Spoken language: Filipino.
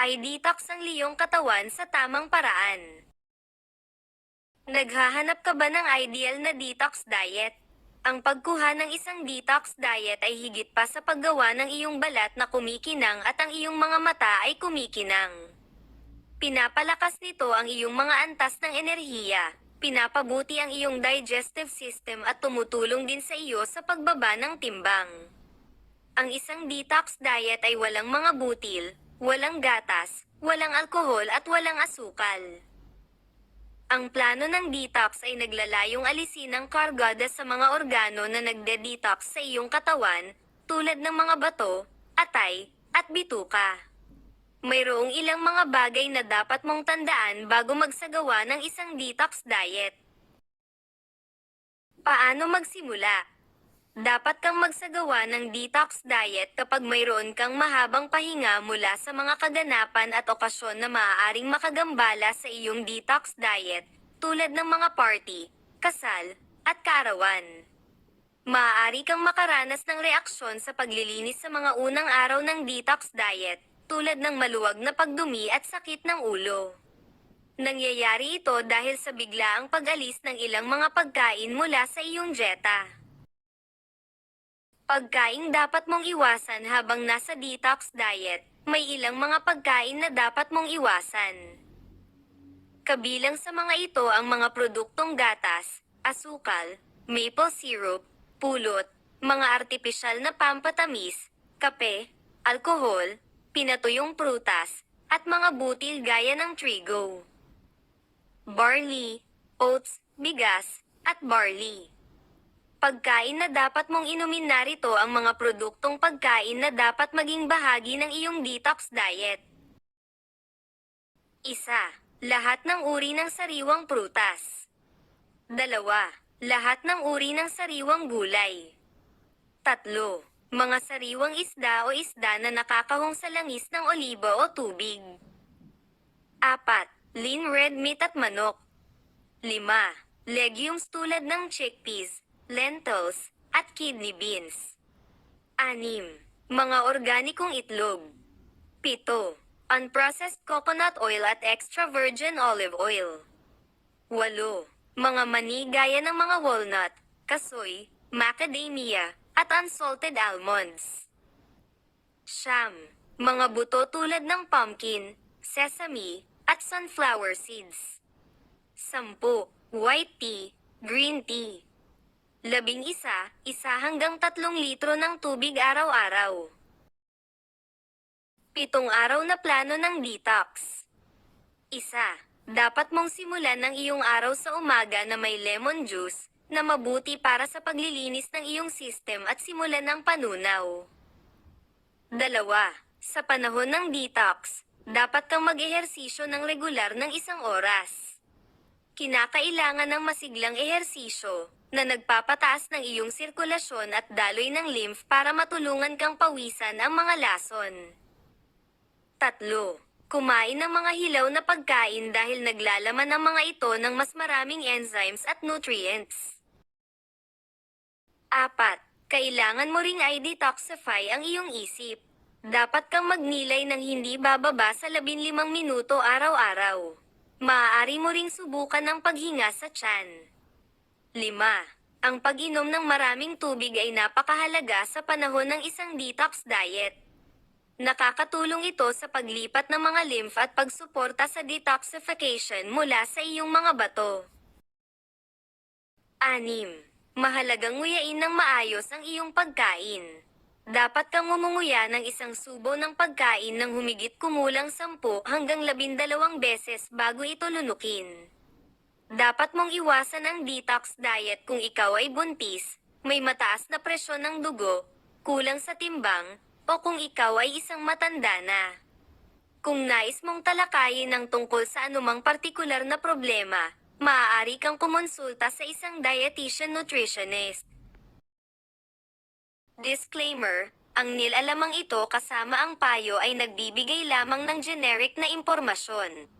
ay detox ang liyong katawan sa tamang paraan. Naghahanap ka ba ng ideal na detox diet? Ang pagkuha ng isang detox diet ay higit pa sa paggawa ng iyong balat na kumikinang at ang iyong mga mata ay kumikinang. Pinapalakas nito ang iyong mga antas ng enerhiya, pinapabuti ang iyong digestive system at tumutulong din sa iyo sa pagbaba ng timbang. Ang isang detox diet ay walang mga butil, walang gatas, walang alkohol at walang asukal. Ang plano ng detox ay naglalayong alisin ang kargada sa mga organo na nagde-detox sa iyong katawan, tulad ng mga bato, atay, at bituka. Mayroong ilang mga bagay na dapat mong tandaan bago magsagawa ng isang detox diet. Paano magsimula? Dapat kang magsagawa ng detox diet kapag mayroon kang mahabang pahinga mula sa mga kaganapan at okasyon na maaaring makagambala sa iyong detox diet, tulad ng mga party, kasal, at karawan. Maaari kang makaranas ng reaksyon sa paglilinis sa mga unang araw ng detox diet, tulad ng maluwag na pagdumi at sakit ng ulo. Nangyayari ito dahil sa biglaang pag-alis ng ilang mga pagkain mula sa iyong dieta. Pagkaing dapat mong iwasan habang nasa detox diet, may ilang mga pagkain na dapat mong iwasan. Kabilang sa mga ito ang mga produktong gatas, asukal, maple syrup, pulot, mga artipisyal na pampatamis, kape, alkohol, pinatuyong prutas, at mga butil gaya ng trigo. Barley, oats, bigas, at barley. Pagkain na dapat mong inumin narito ang mga produktong pagkain na dapat maging bahagi ng iyong detox diet. Isa, lahat ng uri ng sariwang prutas. Dalawa, lahat ng uri ng sariwang gulay. Tatlo, mga sariwang isda o isda na nakakahong sa langis ng oliba o tubig. Apat, lean red meat at manok. Lima, legumes tulad ng chickpeas, lentils, at kidney beans. Anim, mga organikong itlog. Pito, unprocessed coconut oil at extra virgin olive oil. Walo, mga mani gaya ng mga walnut, kasoy, macadamia, at unsalted almonds. Siyam, mga buto tulad ng pumpkin, sesame, at sunflower seeds. Sampu, white tea, green tea. Labing isa, isa hanggang tatlong litro ng tubig araw-araw. Pitong araw na plano ng detox. Isa, dapat mong simulan ng iyong araw sa umaga na may lemon juice, na mabuti para sa paglilinis ng iyong system at simulan ng panunaw. Dalawa, sa panahon ng detox, dapat kang mag-ehersisyo ng regular ng isang oras. Kinakailangan ng masiglang ehersisyo na nagpapataas ng iyong sirkulasyon at daloy ng lymph para matulungan kang pawisan ang mga lason. Tatlo, kumain ng mga hilaw na pagkain dahil naglalaman ang mga ito ng mas maraming enzymes at nutrients. Apat, kailangan mo ring i-detoxify ang iyong isip. Dapat kang magnilay ng hindi bababa sa 15 minuto araw-araw. Maaari mo ring subukan ang paghinga sa tiyan. 5. Ang pag-inom ng maraming tubig ay napakahalaga sa panahon ng isang detox diet. Nakakatulong ito sa paglipat ng mga lymph at pagsuporta sa detoxification mula sa iyong mga bato. 6. Mahalagang nguyain ng maayos ang iyong pagkain. Dapat kang ngumunguya ng isang subo ng pagkain ng humigit kumulang 10 hanggang 12 beses bago ito lunukin. Dapat mong iwasan ang detox diet kung ikaw ay buntis, may mataas na presyon ng dugo, kulang sa timbang, o kung ikaw ay isang matanda na. Kung nais mong talakayin ng tungkol sa anumang partikular na problema, maaari kang kumonsulta sa isang dietitian nutritionist. Disclaimer, ang nilalamang ito kasama ang payo ay nagbibigay lamang ng generic na impormasyon.